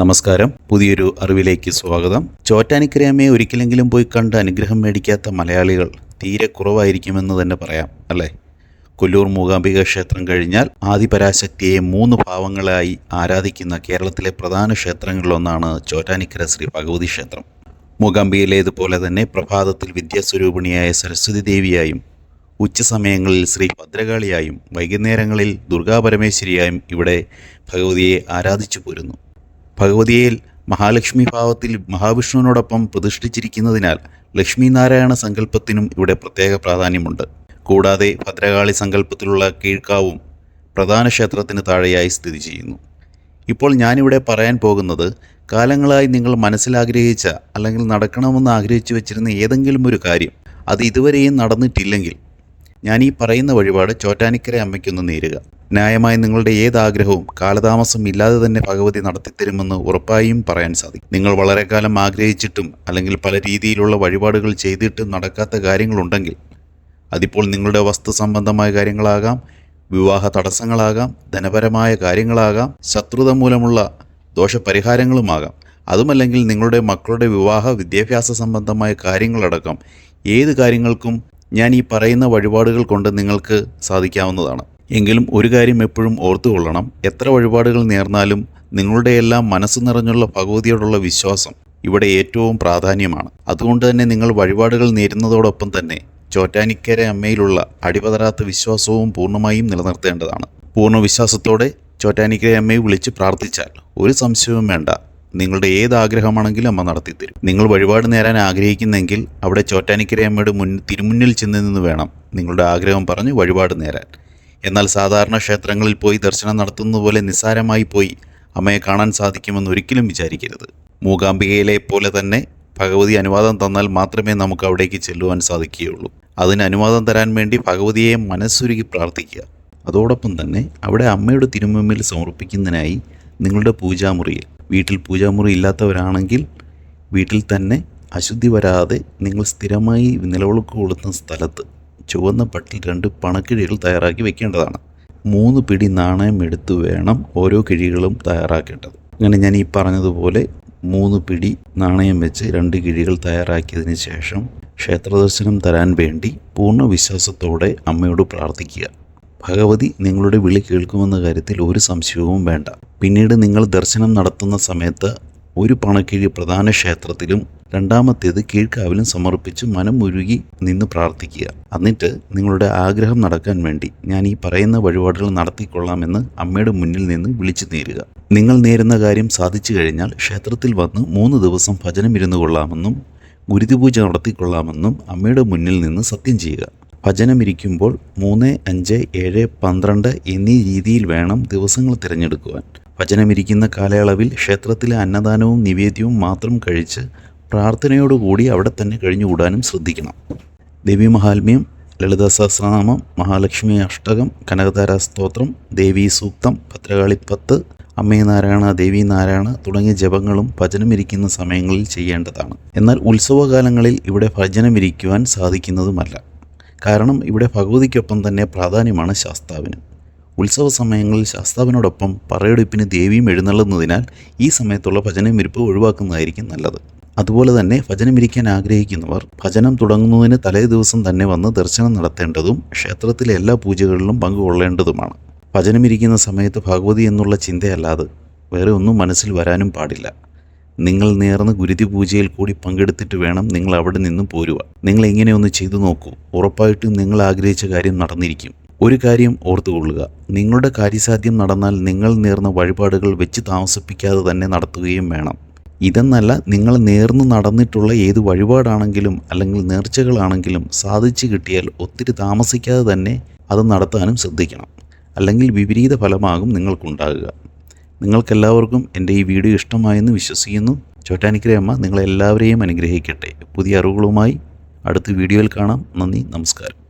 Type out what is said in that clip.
നമസ്കാരം. പുതിയൊരു അറിവിലേക്ക് സ്വാഗതം. ചോറ്റാനിക്കരയമ്മയെ ഒരിക്കലെങ്കിലും പോയി കണ്ട് അനുഗ്രഹം മേടിക്കാത്ത മലയാളികൾ തീരെ കുറവായിരിക്കുമെന്ന് തന്നെ പറയാം അല്ലേ? കൊല്ലൂർ മൂകാംബിക ക്ഷേത്രം കഴിഞ്ഞാൽ ആദിപരാശക്തിയെ മൂന്ന് ഭാവങ്ങളായി ആരാധിക്കുന്ന കേരളത്തിലെ പ്രധാന ക്ഷേത്രങ്ങളിലൊന്നാണ് ചോറ്റാനിക്കര ശ്രീ ഭഗവതി ക്ഷേത്രം. മൂകാംബികയിലേതുപോലെ തന്നെ പ്രഭാതത്തിൽ വിദ്യാസ്വരൂപിണിയായ സരസ്വതി ദേവിയായും ഉച്ചസമയങ്ങളിൽ ശ്രീ ഭദ്രകാളിയായും വൈകുന്നേരങ്ങളിൽ ദുർഗാപരമേശ്വരിയായും ഇവിടെ ഭഗവതിയെ ആരാധിച്ചു പോരുന്നു. ഭഗവതിയിൽ മഹാലക്ഷ്മി ഭാവത്തിൽ മഹാവിഷ്ണുവിനോടൊപ്പം പ്രതിഷ്ഠിച്ചിരിക്കുന്നതിനാൽ ലക്ഷ്മീനാരായണ സങ്കല്പത്തിനും ഇവിടെ പ്രത്യേക പ്രാധാന്യമുണ്ട്. കൂടാതെ ഭദ്രകാളി സങ്കല്പത്തിലുള്ള കീഴ്ക്കാവും പ്രധാന ക്ഷേത്രത്തിന് താഴെയായി സ്ഥിതി ചെയ്യുന്നു. ഇപ്പോൾ ഞാനിവിടെ പറയാൻ പോകുന്നത് കാലങ്ങളായി നിങ്ങൾ മനസ്സിലാഗ്രഹിച്ച അല്ലെങ്കിൽ നടക്കണമെന്ന് ആഗ്രഹിച്ചു വെച്ചിരുന്ന ഏതെങ്കിലും ഒരു കാര്യം അത് ഇതുവരെയും നടന്നിട്ടില്ലെങ്കിൽ ഞാൻ ഈ പറയുന്ന വഴിപാട് ചോറ്റാനിക്കര അമ്മയ്ക്കൊന്ന് നേരുക. ന്യായമായ നിങ്ങളുടെ ഏത് ആഗ്രഹവും കാലതാമസം ഇല്ലാതെ തന്നെ ഭഗവതി നടത്തിത്തരുമെന്ന് ഉറപ്പായും പറയാൻ സാധിക്കും. നിങ്ങൾ വളരെ കാലം ആഗ്രഹിച്ചിട്ടും അല്ലെങ്കിൽ പല രീതിയിലുള്ള വഴിപാടുകൾ ചെയ്തിട്ടും നടക്കാത്ത കാര്യങ്ങളുണ്ടെങ്കിൽ അതിപ്പോൾ നിങ്ങളുടെ വസ്തു സംബന്ധമായ കാര്യങ്ങളാകാം വിവാഹ തടസ്സങ്ങളാകാം ധനപരമായ കാര്യങ്ങളാകാം ശത്രുത മൂലമുള്ള ദോഷപരിഹാരങ്ങളുമാകാം. അതുമല്ലെങ്കിൽ നിങ്ങളുടെ മക്കളുടെ വിവാഹ വിദ്യാഭ്യാസ സംബന്ധമായ കാര്യങ്ങളടക്കം ഏത് കാര്യങ്ങൾക്കും ഞാൻ ഈ പറയുന്ന വഴിപാടുകൾ കൊണ്ട് നിങ്ങൾക്ക് സാധിക്കാവുന്നതാണ്. എങ്കിലും ഒരു കാര്യം എപ്പോഴും ഓർത്തുകൊള്ളണം. എത്ര വഴിപാടുകൾ നേർന്നാലും നിങ്ങളുടെ എല്ലാം മനസ്സ് നിറഞ്ഞുള്ള ഭഗവതിയോടുള്ള വിശ്വാസം ഇവിടെ ഏറ്റവും പ്രാധാന്യമാണ്. അതുകൊണ്ട് തന്നെ നിങ്ങൾ വഴിപാടുകൾ നേരുന്നതോടൊപ്പം തന്നെ ചോറ്റാനിക്കര അമ്മയിലുള്ള അടിപതരാത്ത വിശ്വാസവും പൂർണമായും നിലനിർത്തേണ്ടതാണ്. പൂർണ വിശ്വാസത്തോടെ ചോറ്റാനിക്കര അമ്മയെ വിളിച്ച് പ്രാർത്ഥിച്ചാൽ ഒരു സംശയവും വേണ്ട. നിങ്ങളുടെ ഏത് ആഗ്രഹമാണെങ്കിലും അമ്മ നടത്തിത്തരും. നിങ്ങൾ വഴിപാട് നേരാൻ ആഗ്രഹിക്കുന്നെങ്കിൽ അവിടെ ചോറ്റാനിക്കര അമ്മയുടെ മുൻ തിരുമുന്നിൽ ചെന്ന് നിന്ന് വേണം നിങ്ങളുടെ ആഗ്രഹം പറഞ്ഞ് വഴിപാട് നേരാൻ. എന്നാൽ സാധാരണ ക്ഷേത്രങ്ങളിൽ പോയി ദർശനം നടത്തുന്നതുപോലെ നിസ്സാരമായി പോയി അമ്മയെ കാണാൻ സാധിക്കുമെന്ന് ഒരിക്കലും വിചാരിക്കരുത്. മൂകാംബികയിലെ പോലെ തന്നെ ഭഗവതി അനുവാദം തന്നാൽ മാത്രമേ നമുക്ക് അവിടേക്ക് ചെല്ലുവാൻ സാധിക്കുകയുള്ളൂ. അതിന് അനുവാദം തരാൻ വേണ്ടി ഭഗവതിയെ മനസ്സുരുകി പ്രാർത്ഥിക്കുക. അതോടൊപ്പം തന്നെ അവിടെ അമ്മയുടെ തിരുമുമ്പിൽ സമർപ്പിക്കുന്നതിനായി നിങ്ങളുടെ പൂജാമുറിയിൽ വീട്ടിൽ പൂജാമുറി ഇല്ലാത്തവരാണെങ്കിൽ വീട്ടിൽ തന്നെ അശുദ്ധി വരാതെ നിങ്ങൾ സ്ഥിരമായി നിലവിളക്ക് കൊളുത്തുന്ന സ്ഥലത്ത് ചുവന്ന പട്ടിൽ രണ്ട് പണക്കിഴികൾ തയ്യാറാക്കി വെക്കേണ്ടതാണ്. മൂന്ന് പിടി നാണയം എടുത്തു വേണം ഓരോ കിഴികളും തയ്യാറാക്കേണ്ടത്. അങ്ങനെ ഞാൻ ഈ പറഞ്ഞതുപോലെ മൂന്ന് പിടി നാണയം വെച്ച് രണ്ട് കിഴികൾ തയ്യാറാക്കിയതിന് ശേഷം ക്ഷേത്രദർശനം തരാൻ വേണ്ടി പൂർണ വിശ്വാസത്തോടെ അമ്മയോട് പ്രാർത്ഥിക്കുക. ഭഗവതി നിങ്ങളുടെ വിളി കേൾക്കുമെന്ന കാര്യത്തിൽ ഒരു സംശയവും വേണ്ട. പിന്നീട് നിങ്ങൾ ദർശനം നടത്തുന്ന സമയത്ത് ഒരു പണക്കിഴി പ്രധാന ക്ഷേത്രത്തിലും രണ്ടാമത്തേത് കീഴ്ക്കാവിലും സമർപ്പിച്ച് മനം ഉരുകി നിന്ന് പ്രാർത്ഥിക്കുക. എന്നിട്ട് നിങ്ങളുടെ ആഗ്രഹം നടക്കാൻ വേണ്ടി ഞാൻ ഈ പറയുന്ന വഴിപാടുകൾ നടത്തിക്കൊള്ളാമെന്ന് അമ്മയുടെ മുന്നിൽ നിന്ന് വിളിച്ചു നേരുക. നിങ്ങൾ നേരുന്ന കാര്യം സാധിച്ചു കഴിഞ്ഞാൽ ക്ഷേത്രത്തിൽ വന്ന് മൂന്ന് ദിവസം ഭജനം ഇരുന്നു കൊള്ളാമെന്നും ഗുരുതിപൂജ നടത്തിക്കൊള്ളാമെന്നും അമ്മയുടെ മുന്നിൽ നിന്ന് സത്യം ചെയ്യുക. ഭജനമിരിക്കുമ്പോൾ മൂന്ന് അഞ്ച് ഏഴ് പന്ത്രണ്ട് എന്നീ രീതിയിൽ വേണം ദിവസങ്ങൾ തിരഞ്ഞെടുക്കുവാൻ. ഭജനമിരിക്കുന്ന കാലയളവിൽ ക്ഷേത്രത്തിലെ അന്നദാനവും നിവേദ്യവും മാത്രം കഴിച്ച് പ്രാർത്ഥനയോടുകൂടി അവിടെ തന്നെ കഴിഞ്ഞുകൂടാനും ശ്രദ്ധിക്കണം. ദേവി മഹാത്മ്യം സഹസ്രനാമം മഹാലക്ഷ്മി അഷ്ടകം കനകതാരാ സ്തോത്രം ദേവീ സൂക്തം ഭദ്രകാളിപ്പത്ത് അമ്മേ നാരായണ ദേവി നാരായണ തുടങ്ങിയ ജപങ്ങളും ഭജനം ഇരിക്കുന്ന സമയങ്ങളിൽ ചെയ്യേണ്ടതാണ്. എന്നാൽ ഉത്സവകാലങ്ങളിൽ ഇവിടെ ഭജനം ഭജനമിരിക്കുവാൻ സാധിക്കുന്നതുമല്ല. കാരണം ഇവിടെ ഭഗവതിക്കൊപ്പം തന്നെ പ്രാധാന്യമാണ് ശാസ്താവിന്. ഉത്സവ സമയങ്ങളിൽ ശാസ്താവിനോടൊപ്പം പറയെടുപ്പിന് ദേവിയും എഴുന്നള്ളുന്നതിനാൽ ഈ സമയത്തുള്ള ഭജനമിരിപ്പ് ഒഴിവാക്കുന്നതായിരിക്കും നല്ലത്. അതുപോലെ തന്നെ ഭജനമിരിക്കാൻ ആഗ്രഹിക്കുന്നവർ ഭജനം തുടങ്ങുന്നതിന് തലേ ദിവസം തന്നെ വന്ന് ദർശനം നടത്തേണ്ടതും ക്ഷേത്രത്തിലെ എല്ലാ പൂജകളിലും പങ്കുകൊള്ളേണ്ടതുമാണ്. ഭജനമിരിക്കുന്ന സമയത്ത് ഭഗവതി എന്നുള്ള ചിന്തയല്ലാതെ വേറെ ഒന്നും മനസ്സിൽ വരാനും പാടില്ല. നിങ്ങൾ നേർന്ന് ഗുരുതി പൂജയിൽ കൂടി പങ്കെടുത്തിട്ട് വേണം നിങ്ങൾ അവിടെ നിന്നും പോരുക നിങ്ങൾ ഇങ്ങനെയൊന്ന് ചെയ്തു നോക്കൂ. ഉറപ്പായിട്ടും നിങ്ങൾ ആഗ്രഹിച്ച കാര്യം നടന്നിരിക്കും. ഒരു കാര്യം ഓർത്തുകൊള്ളുക. നിങ്ങളുടെ കാര്യസാധ്യം നടന്നാൽ നിങ്ങൾ നേർന്ന വഴിപാടുകൾ വെച്ച് താമസിപ്പിക്കാതെ തന്നെ നടത്തുകയും വേണം. ഇതെന്നല്ല നിങ്ങൾ നേർന്ന് നടന്നിട്ടുള്ള ഏത് വഴിപാടാണെങ്കിലും അല്ലെങ്കിൽ നേർച്ചകളാണെങ്കിലും സാധിച്ചു കിട്ടിയാൽ ഒത്തിരി താമസിക്കാതെ തന്നെ അത് നടത്താനും ശ്രദ്ധിക്കണം. അല്ലെങ്കിൽ വിപരീത ഫലമാകും നിങ്ങൾക്കുണ്ടാകുക. നിങ്ങൾക്കെല്ലാവർക്കും എന്റെ ഈ വീഡിയോ ഇഷ്ടമായെന്ന് വിശ്വസിക്കുന്നു. ചോറ്റാനിക്കരയമ്മ നിങ്ങളെല്ലാവരെയും അനുഗ്രഹിക്കട്ടെ. പുതിയ അറിവുകളുമായി അടുത്ത വീഡിയോയിൽ കാണാം. നന്ദി നമസ്കാരം.